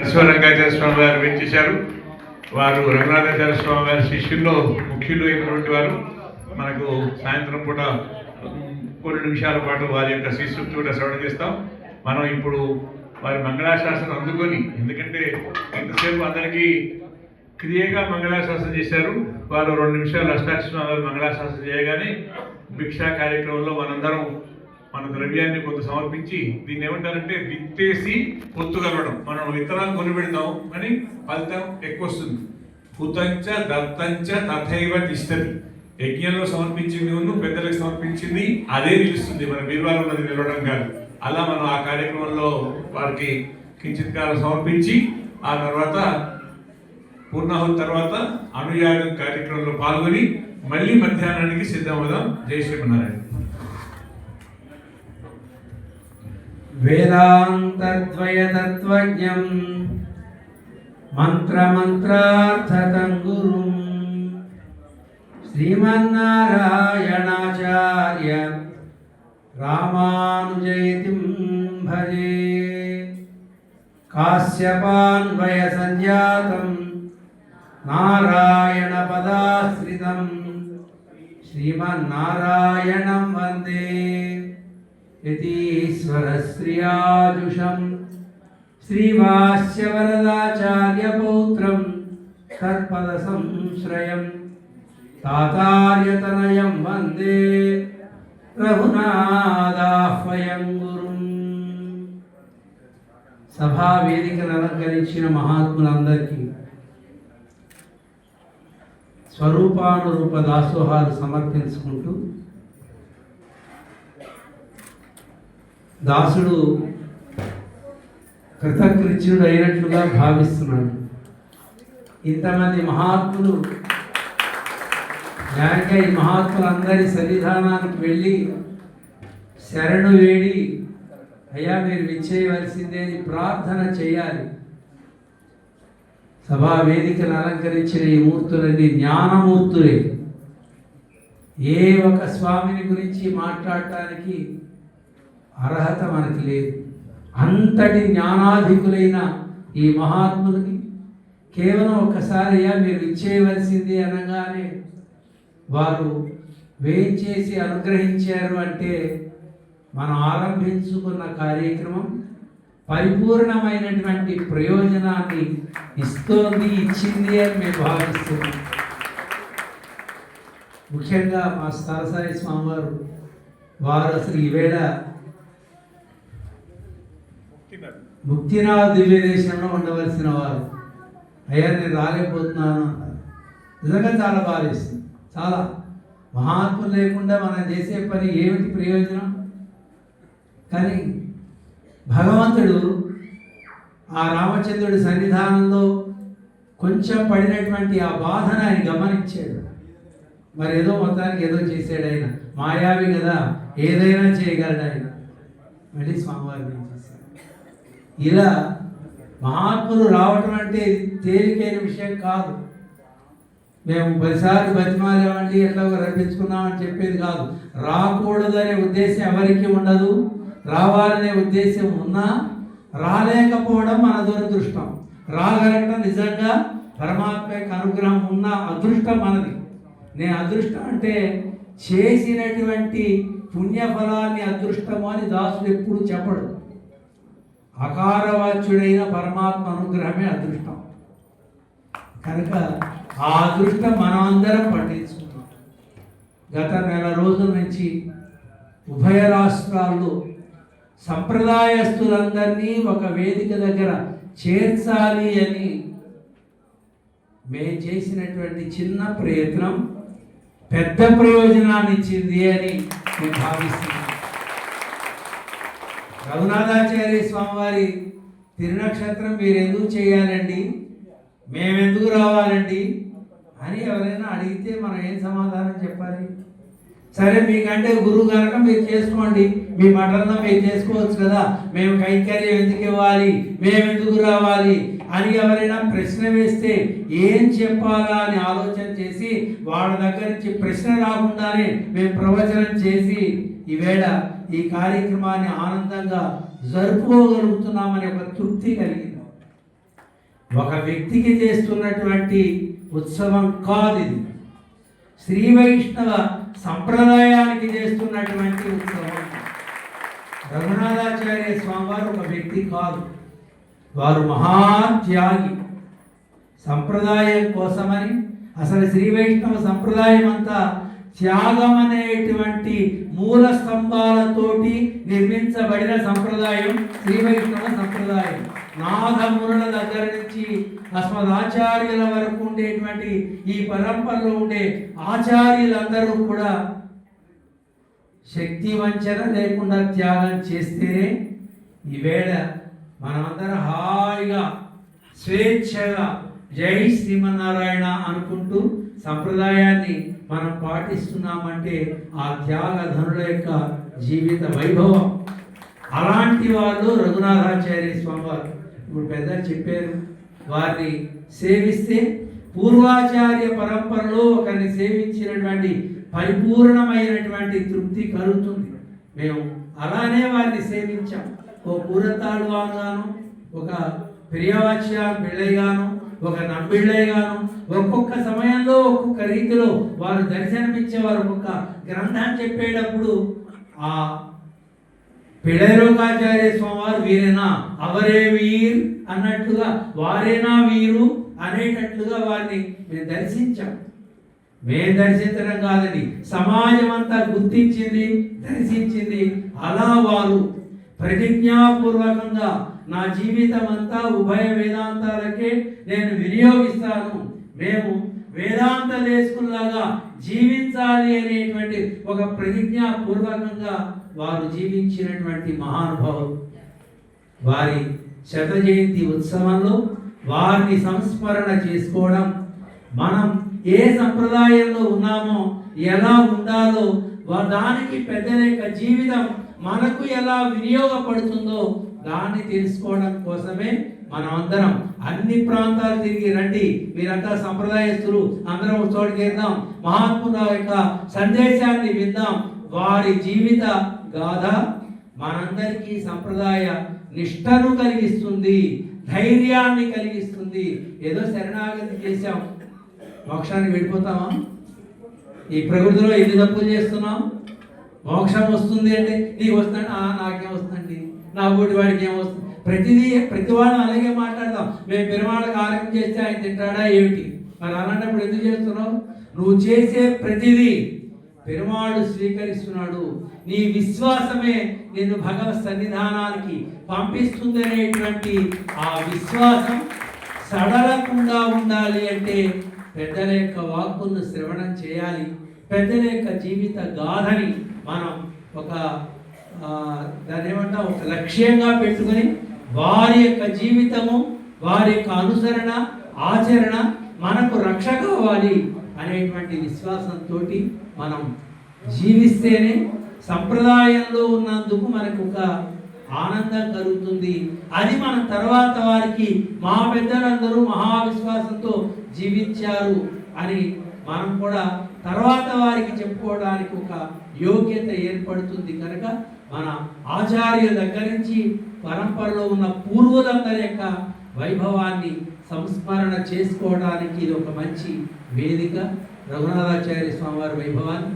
నరసింహరంగాచార్య స్వామి వారు వెంచేశారు వారు రంగనాథాచార్య స్వామి వారి శిష్యుల్లో ముఖ్యులు అయినటువంటి వారు. మనకు సాయంత్రం పూట కొన్ని నిమిషాల పాటు వారి యొక్క శిష్యులతో కూడా శ్రవణ చేస్తాం. మనం ఇప్పుడు వారి మంగళాశాసనం అందుకొని ఎందుకంటే ఇంతసేపు అందరికీ క్రియగా మంగళాశాసనం చేశారు. వారు రెండు నిమిషాలు అష్టాక్షరం వారి మంగళాశాసనం చేయగానే భిక్షా కార్యక్రమంలో మనందరం మన ద్రవ్యాన్ని కొంత సమర్పించి దీన్ని ఏమంటారంటే విత్తేసి పొత్తు కలవడం. మనం విత్తనాలు కొని పెడతాం అని ఫలితం ఎక్కువ వస్తుంది హుతంచ దత్తంచ తథైవ తిష్టది యజ్ఞంలో సమర్పించింది ఉన్న పెద్దలకు సమర్పించింది అదే నిలుస్తుంది. మన బీరువాలో ఉన్నది నిలవడం కాదు. అలా మనం ఆ కార్యక్రమంలో వారికి కించిత్ కాలం సమర్పించి ఆ తర్వాత పూర్ణాహుతి తర్వాత అనుయాగం కార్యక్రమంలో పాల్గొని మళ్ళీ మధ్యాహ్నానికి సిద్ధమవుదాం. జై శ్రీమన్నారాయణ. వేదాంతద్వయతత్వజ్ఞం మంత్రమంత్రార్థతం గురు. శ్రీమన్నారాయణాచార్య రామానుజయతిం భజే. కాశ్యపాన్వయ సంజాతం నారాయణ పదాశ్రితం శ్రీమన్నారాయణం వందే. యతీశ్వరశ్రియాజుషం శ్రీవాస్యవరదాచార్యపౌత్రం తత్పద సంశ్రయం తాతార్యతనయం వందే రఘునాథాహ్వయం గురుం సభా వేదికను అలంకరించిన మహాత్ములందరికీ స్వరూపానురూప దాసోహాలు సమర్పించుకుంటూ దాసుడు కృతకృత్యుడు అయినట్లుగా భావిస్తున్నాడు. ఇంతమంది మహాత్ములు లేక ఈ మహాత్ములందరి సన్నిధానానికి వెళ్ళి శరణు వేడి అయ్యా మీరు విచ్చేయవలసిందే అని ప్రార్థన చేయాలి. సభా వేదికను అలంకరించిన ఈ మూర్తులన్నీ జ్ఞానమూర్తులే. ఏ ఒక స్వామిని గురించి మాట్లాడటానికి అర్హత మనకి లేదు. అంతటి జ్ఞానాధికులైన ఈ మహాత్ములకి కేవలం ఒక్కసారిగా మీరు ఇచ్చేయవలసింది అనగానే వారు వేయించేసి అనుగ్రహించారు అంటే మనం ఆరంభించుకున్న కార్యక్రమం పరిపూర్ణమైనటువంటి ప్రయోజనాన్ని ఇస్తోంది ఇచ్చింది అని మేము భావిస్తున్నాం. ముఖ్యంగా మా స్థలసాయి స్వామివారు వారు అసలు ఈవేళ ముక్తినా దివ్య దేశంలో ఉండవలసిన వారు. అయ్యా నేను రాలేకపోతున్నాను అన్నారు. నిజంగా చాలా బాధిస్తుంది చాలా. మహాత్ములు లేకుండా మనం చేసే పని ఏమిటి ప్రయోజనం? కానీ భగవంతుడు ఆ రామచంద్రుడి సన్నిధానంలో కొంచెం పడినటువంటి ఆ బాధను ఆయన గమనించాడు. మరి ఏదో మొత్తానికి ఏదో చేశాడు ఆయన. మాయావి కదా ఏదైనా చేయగలడు ఆయన. మళ్ళీ స్వామివారిని ఇలా మహాత్ములు రావటం అంటే తేలికైన విషయం కాదు. మేము పదిసార్లు బతిమాలేమండి ఎట్లా రప్పించుకున్నామని చెప్పేది కాదు. రాకూడదనే ఉద్దేశం ఎవరికి ఉండదు. రావాలనే ఉద్దేశం ఉన్నా రాలేకపోవడం మన దురదృష్టం. రాగలగడం నిజంగా పరమాత్మ యొక్క అనుగ్రహం ఉన్న అదృష్టం మనది. నేను అదృష్టం అంటే చేసినటువంటి పుణ్యఫలాన్ని అదృష్టము అని దాసుడు ఎప్పుడు చెప్పడు. అకారవాచ్యుడైన పరమాత్మ అనుగ్రహమే అదృష్టం. కనుక ఆ అదృష్టం మనం అందరం పట్టించుకున్నాం. గత నెల రోజుల నుంచి ఉభయ రాష్ట్రాల్లో సంప్రదాయస్తులందరినీ ఒక వేదిక దగ్గర చేర్చాలి అని మేము చేసినటువంటి చిన్న ప్రయత్నం పెద్ద ప్రయోజనాన్ని ఇచ్చింది అని మేము భావిస్తున్నాం. రఘునాథాచార్య స్వామివారి తిరునక్షత్రం మీరు ఎందుకు చేయాలండి? మేమెందుకు రావాలండి? అని ఎవరైనా అడిగితే మనం ఏం సమాధానం చెప్పాలి? సరే మీకంటే గురువు కనుక మీరు చేసుకోండి. మీ మఠంలో మీరు చేసుకోవచ్చు కదా. మేము కైంకర్యం ఎందుకు ఇవ్వాలి? మేము ఎందుకు రావాలి? అని ఎవరైనా ప్రశ్న వేస్తే ఏం చెప్పాలా అని ఆలోచన చేసి వాళ్ళ దగ్గర నుంచి ప్రశ్న రాకుండానే మేము ప్రవచనం చేసి ఈవేళ ఈ కార్యక్రమాన్ని ఆనందంగా జరుపుకోగలుగుతున్నామనే ఒక తృప్తి కలిగింది. ఒక వ్యక్తికి చేస్తున్నటువంటి ఉత్సవం కాదు ఇది. శ్రీ వైష్ణవ సంప్రదాయానికి చేస్తున్నటువంటి ఉత్సవం. రఘునాథాచార్య స్వామివారు ఒక వ్యక్తి కాదు. వారు మహాత్యాగి. సంప్రదాయం కోసమని అసలు శ్రీ వైష్ణవ సంప్రదాయం అంతా త్యాగం అనేటువంటి మూల స్తంభాలతోటి నిర్మించబడిన సంప్రదాయం శ్రీ వైష్ణవ సంప్రదాయం. నాథమునుల దగ్గర నుంచి అస్మదాచార్యుల వరకు ఉండేటువంటి ఈ పరంపరలో ఉండే ఆచార్యులందరూ కూడా శక్తి వంచన లేకుండా త్యాగం చేస్తేనే ఈవేళ మనమందరం హాయిగా స్వేచ్ఛగా జై శ్రీమన్నారాయణ అనుకుంటూ సంప్రదాయాన్ని మనం పాటిస్తున్నామంటే ఆ త్యాగధనుల యొక్క జీవిత వైభవం. అలాంటి వాళ్ళు రఘునాథాచార్య స్వామి వారు ఇప్పుడు పెద్దలు చెప్పారు వారిని సేవిస్తే పూర్వాచార్య పరంపరలో ఒకరిని సేవించినటువంటి పరిపూర్ణమైనటువంటి తృప్తి కలుగుతుంది. మేము అలానే వారిని సేవించాం. ఓ పూరతాడువాగాను ఒక ప్రియవాచ్య పిళ్ళయ్యగాను ఒక నంబిళ్ళయ్యగాను ఒక్కొక్క సమయంలో ఒక్కొక్క రీతిలో వారు దర్శనమిచ్చేవారు. ఒక్కొక్క గ్రంథాన్ని చెప్పేటప్పుడు ఆ పిళైరోగాచార్య స్వామివారు వీరేనా? అవరే వీర్ అన్నట్లుగా వారేనా వీరు అనేటట్లుగా వారిని మేము దర్శించాం. మేము దర్శించడం కాదని సమాజం అంతా గుర్తించింది దర్శించింది అలా వారు. ప్రతిజ్ఞాపూర్వకంగా నా జీవితం అంతా ఉభయ వేదాంతాలకే నేను వినియోగిస్తాను. మేము వేదాంత జీవి ఉండాలి అనేటువంటి ఒక ప్రతిజ్ఞాపూర్వకంగా వారు జీవించినటువంటి మహానుభావులు. వారి శత జయంతి ఉత్సవంలో వారిని సంస్మరణ చేసుకోవడం మనం ఏ సంప్రదాయంలో ఉన్నామో ఎలా ఉండాలో దానికి పెద్దల యొక్క జీవితం మనకు ఎలా వినియోగపడుతుందో దాన్ని తెలుసుకోవడం కోసమే మనం అందరం అన్ని ప్రాంతాలు తిరిగి రండి. మీరంతా సంప్రదాయస్తులు అందరం చోటు చేద్దాం వెళ్దాం మహాత్ముల యొక్క సందేశాన్ని విందాం. వారి జీవిత గాథ మనందరికీ సంప్రదాయ నిష్టను కలిగిస్తుంది ధైర్యాన్ని కలిగిస్తుంది. ఏదో శరణాగతి చేశాం. మోక్షానికి వెళ్ళిపోతామా? ఈ ప్రకృతిలో ఎన్ని తప్పులు చేస్తున్నాం? మోక్షం వస్తుంది అంటే నీకు వస్తుందండి నాకేం వస్తుందండి? నా బోటి వాడికి ఏం వస్తుంది? ప్రతిదీ ప్రతి అలాగే మాట్లాడతాం మేము పెరుమాళ్ళకి ఆరోగ్యం చేస్తే ఆయన తింటాడా ఏమిటి? మరి అలాంటప్పుడు ఎందుకు చేస్తున్నావు? నువ్వు చేసే ప్రతిదీ పెరుమాడు స్వీకరిస్తున్నాడు. నీ విశ్వాసమే నిన్ను భగవత్ సన్నిధానానికి పంపిస్తుందనేటువంటి ఆ విశ్వాసం సడలకుండా ఉండాలి అంటే పెద్దల యొక్క వాక్కును శ్రవణం చేయాలి. పెద్దల యొక్క జీవిత గాథని మనం ఒక దాని దాన్ని ఏమంటాం? ఒక లక్ష్యంగా పెట్టుకొని వారి యొక్క జీవితము వారి యొక్క అనుసరణ ఆచరణ మనకు రక్ష కావాలి అనేటువంటి విశ్వాసంతో మనం జీవిస్తేనే సంప్రదాయంలో ఉన్నందుకు మనకు ఒక ఆనందం కలుగుతుంది. అది మన తర్వాత వారికి మా పెద్దలందరూ మహావిశ్వాసంతో జీవించారు అని మనం కూడా తర్వాత వారికి చెప్పుకోవడానికి ఒక యోగ్యత ఏర్పడుతుంది. కనుక మన ఆచార్యుల దగ్గర నుంచి పరంపరలో ఉన్న పూర్వులందరి యొక్క వైభవాన్ని సంస్మరణ చేసుకోవడానికి ఇది ఒక మంచి వేదిక. రఘునాథాచార్య స్వామివారి వైభవాన్ని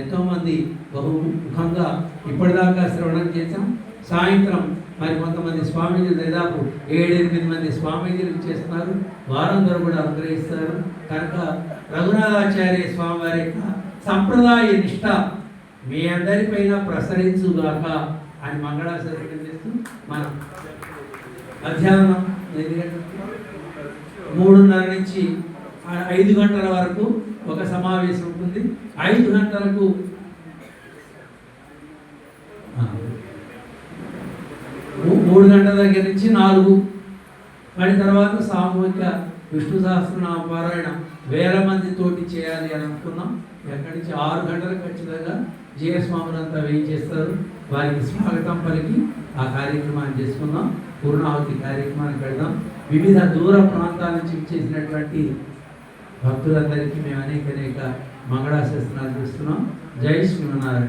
ఎంతోమంది బహుముఖంగా ఇప్పటిదాకా శ్రవణం చేశాం. సాయంత్రం మరి కొంతమంది స్వామీజీలు దాదాపు ఏడెనిమిది మంది స్వామీజీలు చేస్తున్నారు వారందరూ కూడా అనుగ్రహిస్తారు. కనుక రఘునాథాచార్య స్వామివారి యొక్క సంప్రదాయ నిష్ట మీ అందరిపైన ప్రసరించుగాక అని మంగళాచరణ చేస్తూ మనం మధ్యాహ్నం మూడున్నర నుంచి ఐదు గంటల వరకు ఒక సమావేశం ఉంటుంది. ఐదు గంటలకు మూడు గంటల దగ్గర నుంచి నాలుగు. మరి తర్వాత సామూహిక విష్ణు సహస్రనామ పారాయణ వేల మంది తోటి చేయాలి అని అనుకున్నాం. ఎక్కడి నుంచి? ఆరు గంటలకు ఖచ్చితంగా జిఎస్ మామూలంతా వెయిట్ చేస్తారు. వారికి స్వాగతం పలికి ఆ కార్యక్రమాన్ని చేసుకుందాం. పూర్ణాహుతి కార్యక్రమానికి వెళ్దాం. వివిధ దూర ప్రాంతాల నుంచి చేసినటువంటి భక్తులందరికీ మేము అనేక అనేక మంగళాశాసనాలు చేస్తున్నాం. జై శ్రీమన్నారాయణ.